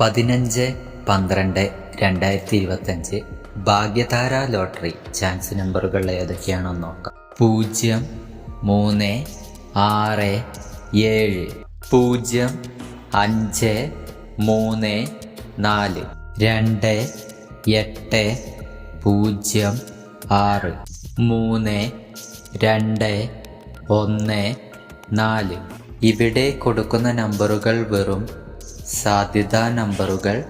പതിനഞ്ച് പന്ത്രണ്ട് രണ്ടായിരത്തി ഇരുപത്തഞ്ച് ഭാഗ്യധാര ലോട്ടറി ചാൻസ് നമ്പറുകൾ ഏതൊക്കെയാണെന്ന് നോക്കാം. പൂജ്യം മൂന്ന് ആറ് ഏഴ്. പൂജ്യം അഞ്ച് മൂന്ന് നാല്. രണ്ട് എട്ട് പൂജ്യം ആറ്. മൂന്ന് രണ്ട് ഒന്ന് നാല്. ഇവിടെ കൊടുക്കുന്ന നമ്പറുകൾ വെറും സാധ്യതാ നമ്പറുകൾ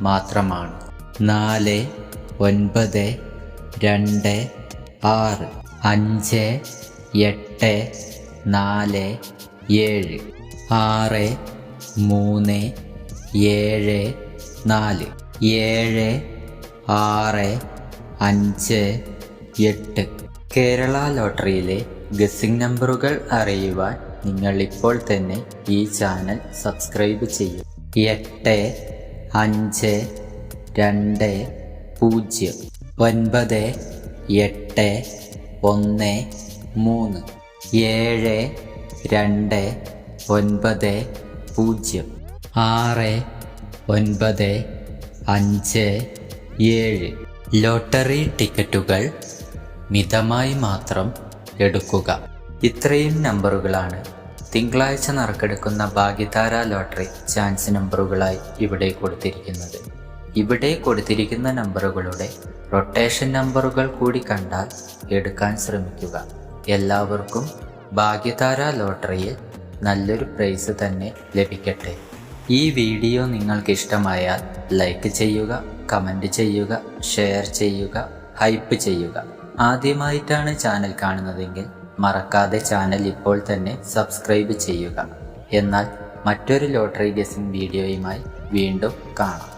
മാത്രമാണ്. നാല് ഒൻപത് രണ്ട് ആറ് അഞ്ച് എട്ട് നാല് ഏഴ് ആറ് മൂന്ന് ഏഴ് നാല് ഏഴ് ആറ് അഞ്ച് എട്ട്. കേരള ലോട്ടറിയിലെ ഗസിംഗ് നമ്പറുകൾ അറിയുവാൻ നിങ്ങൾ ഇപ്പോൾ തന്നെ ഈ ചാനൽ സബ്സ്ക്രൈബ് ചെയ്യും. എട്ട് അഞ്ച് രണ്ട് പൂജ്യം ഒൻപത് എട്ട് ഒന്ന് മൂന്ന് ഏഴ് രണ്ട് ഒൻപത് പൂജ്യം ആറ് ഒൻപത് അഞ്ച് ഏഴ്. ലോട്ടറി ടിക്കറ്റുകൾ മിതമായി മാത്രം എടുക്കുക. ഇത്രയും നമ്പറുകളാണ് തിങ്കളാഴ്ച നറുക്കെടുക്കുന്ന ഭാഗ്യധാര ലോട്ടറി ചാൻസ് നമ്പറുകളായി ഇവിടെ കൊടുത്തിരിക്കുന്നത്. ഇവിടെ കൊടുത്തിരിക്കുന്ന നമ്പറുകളുടെ റൊട്ടേഷൻ നമ്പറുകൾ കൂടി കണ്ടാൽ എടുക്കാൻ ശ്രമിക്കുക. എല്ലാവർക്കും ഭാഗ്യധാര ലോട്ടറിയിൽ നല്ലൊരു പ്രൈസ് തന്നെ ലഭിക്കട്ടെ. ഈ വീഡിയോ നിങ്ങൾക്ക് ഇഷ്ടമായാൽ ലൈക്ക് ചെയ്യുക കമന്റ് ചെയ്യുക ഷെയർ ചെയ്യുക ഹൈപ്പ് ചെയ്യുക. ആദ്യമായിട്ടാണ് ചാനൽ കാണുന്നതെങ്കിൽ മറക്കാതെ ചാനൽ ഇപ്പോൾ തന്നെ സബ്സ്ക്രൈബ് ചെയ്യുക. എന്നാൽ മറ്റൊരു ലോട്ടറി ഗസിംഗ് വീഡിയോയുമായി വീണ്ടും കാണാം.